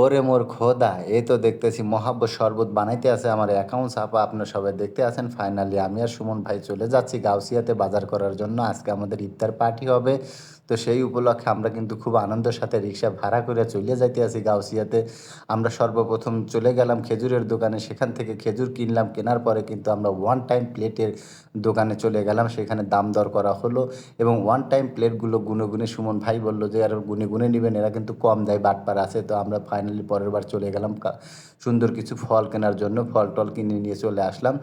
ওরে মোর খোদা, এই তো দেখতেছি মহাব্য শরবত বানাইতে আছে আমার অ্যাকাউন্ট আপা, আপনার সবাই দেখতে আছেন। ফাইনালি আমি আর সুমন ভাই চলে যাচ্ছি গাউসিয়াতে বাজার করার জন্য। আজকে আমাদের ইফতার পার্টি হবে। তো সেই উপলক্ষে আমরা কিন্তু খুব আনন্দের সাথে রিক্সা ভাড়া করে চলে যাইতে আছি গাউসিয়াতে। আমরা সর্বপ্রথম চলে গেলাম খেজুরের দোকানে। সেখান থেকে খেজুর কিনলাম। কেনার পরে কিন্তু আমরা ওয়ান টাইম প্লেটের দোকানে চলে গেলাম। সেখানে দাম দর করা হলো এবং ওয়ান টাইম প্লেটগুলো গুনে গুনে সুমন ভাই বলল যে, আর গুনে গুনে নেবেন। এরা কিন্তু কম দেয়, বাটপার আছে। তো আমরা ফাইনালি পরের বার চলে গেলাম সুন্দর কিছু ফল কেনার জন্য, ফল টল কিনে নিয়ে চলে আসলাম।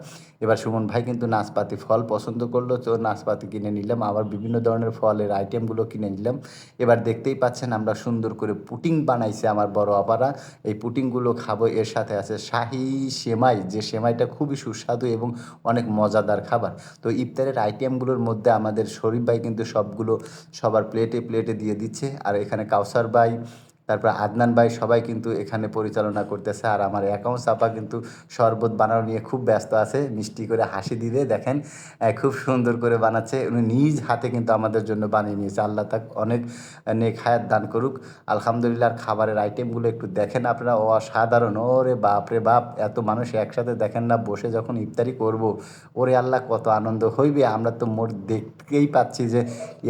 এবার সুমন ভাই কিন্তু নাশপাতি ফল পছন্দ করল, তো নাশপাতি কিনে নিলাম, আবার বিভিন্ন ধরনের ফলের আইটেমগুলো কিনে নিলাম। এবার দেখতেই পাচ্ছেন আমরা সুন্দর করে পুটিং বানাইছে আমার বড় আপারা। এই পুটিংগুলো খাব, এর সাথে আছে শাহি সেমাই, যে সেমাইটা খুবই সুস্বাদু এবং অনেক মজাদার খাবার। তো ইফতারের আইটেমগুলোর মধ্যে আমাদের শরীফ ভাই কিন্তু সবগুলো সবার প্লেটে প্লেটে দিয়ে দিচ্ছে। আর এখানে কাউসার ভাই তারপর আদনান ভাই সবাই কিন্তু এখানে পরিচালনা করতেছে আর আমার অ্যাকাউন্ট চাপা কিন্তু শরবত বানানো নিয়ে খুব ব্যস্ত আছে। মিষ্টি করে হাসি দিলে দেখেন খুব সুন্দর করে বানাচ্ছে। উনি নিজ হাতে কিন্তু আমাদের জন্য বানিয়ে নিয়েছে। আল্লাহ তাক অনেক নেক হায়াত দান করুক। আলহামদুলিল্লাহ খাবারের আইটেমগুলো একটু দেখেন আপনারা। অসাধারণ। ওরে বাপ রে বাপ, এত মানুষ একসাথে দেখেন না, বসে যখন ইফতারি করব, ওরে আল্লাহ কত আনন্দ হইবে। আমরা তো মোট দেখতেই পাচ্ছি যে,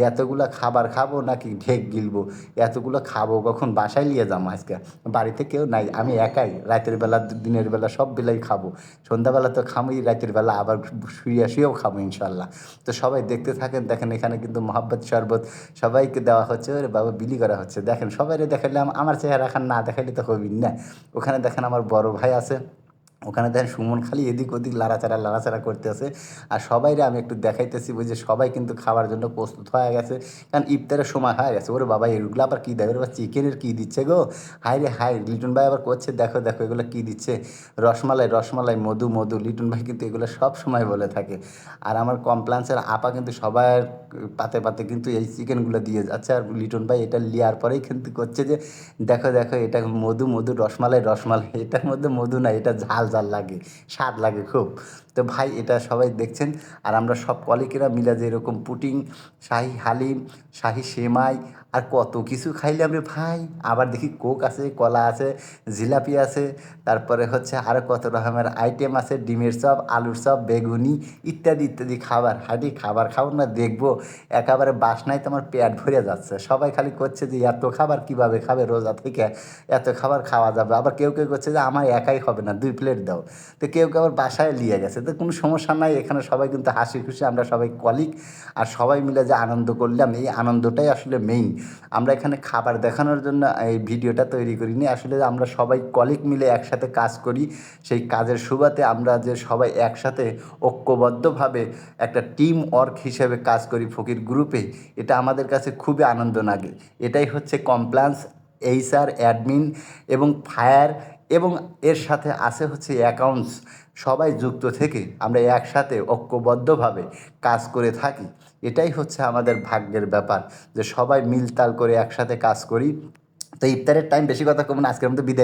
এতগুলা খাবার খাব নাকি ঢেক গিলবো? এতগুলো খাব কখন বাসায় নিয়ে যাব আজকে। বাড়িতে কেউ নাই, আমি একাই। রাতের বেলা, দিনের বেলা সব বেলাই খাব। সন্ধ্যাবেলা তো খামই, রাতের বেলা আবার শুয়ে শুয়েও খাব ইনশাল্লাহ। তো সবাই দেখতে থাকেন, দেখেন এখানে কিন্তু মহাব্বত, শরবত সবাইকে দেওয়া হচ্ছে। ওরে বাবা, বিলি করা হচ্ছে। দেখেন সবাই দেখালে আমার চেহারা খান না দেখাইলে তো হবি না। ওখানে দেখেন আমার বড় ভাই আছে। ওখানে দেখেন সুমন খালি এদিক ওদিক লাড়াচাড়া লাড়াচাড়া করতে করতেছে। আর সবাইরে আমি একটু দেখাইতেছি, বুঝি সবাই কিন্তু খাওয়ার জন্য প্রস্তুত হয়ে গেছে। কারণ ইফতারের সময় হয়ে গেছে। ওরে বাবা এগুলো আবার কী দেবে? এবার চিকেনের কী দিচ্ছে গো? হাই রে হাই লিটন ভাই আবার করছে। দেখো দেখো এগুলো কী দিচ্ছে। রসমালাই রসমালাই, মধু মধু। লিটন ভাই কিন্তু এগুলো সব সময় বলে থাকে। আর আমার কমপ্লান্সের আপা কিন্তু সবার পাতে পাতে কিন্তু এই চিকেনগুলো দিয়ে যাচ্ছে। আর লিটন ভাই এটা লিয়ার পরেই কিন্তু করছে যে, দেখো দেখো, এটা মধু মধু, রসমালাই রসমালাই। এটার মধ্যে মধু না এটা ঝাল ঝাল লাগে স্বাদ লাগে খুব। তো ভাই, এটা সবাই দেখছেন। আর আমরা সব কলিকেরা মিলে যে এরকম পুটিং, শাহি হালিম, শাহি সেমাই আর কত কিছু খাইলাম রে ভাই। আবার দেখি কোক আছে, কলা আছে, জিলাপি আছে, তারপরে হচ্ছে আরও কত রকমের আইটেম আছে, ডিমের চপ, আলুর চপ, বেগুনি ইত্যাদি ইত্যাদি খাবার। হাঁটি খাবার খাব না, দেখব। একেবারে বাসনায় তো আমার পেট ভরে যাচ্ছে। সবাই খালি করছে যে এত খাবার কীভাবে খাবে রোজা থেকে? এত খাবার খাওয়া যাবে। আবার কেউ কেউ করছে যে, আমার একাই হবে না, দুই প্লেট দাও। তো কেউ কেউ আবার বাসায় নিয়ে গেছে। তো কোনো সমস্যা নাই। এখানে সবাই কিন্তু হাসি খুশি, আমরা সবাই কলিগ আর সবাই মিলে যে আনন্দ করলাম, এই আনন্দটাই আসলে মেইন আমরা এখানে খাবার দেখানোর জন্য এই ভিডিওটা তৈরি করিনি। আসলে আমরা সবাই কলিগ মিলে একসাথে কাজ করি। সেই কাজের সুবাদে আমরা যে সবাই একসাথে ঐক্যবদ্ধভাবে একটা টিম ওয়ার্ক হিসেবে কাজ করি ফকির গ্রুপে এটা আমাদের কাছে খুবই আনন্দ লাগে এটাই হচ্ছে কমপ্লান্স এইচআর অ্যাডমিন এবং ফায়ার এবং এর সাথে আছে হচ্ছে অ্যাকাউন্টস সবাই যুক্ত থেকে আমরা একসাথে ঐক্যবদ্ধভাবে কাজ করে থাকি। এটাই হচ্ছে আমাদের ভাগ্যের ব্যাপার যে সবাই মিলতাল করে একসাথে কাজ করি। তো ইফতারের টাইম বেশি কথা কমন আজকের মধ্যে বিদায়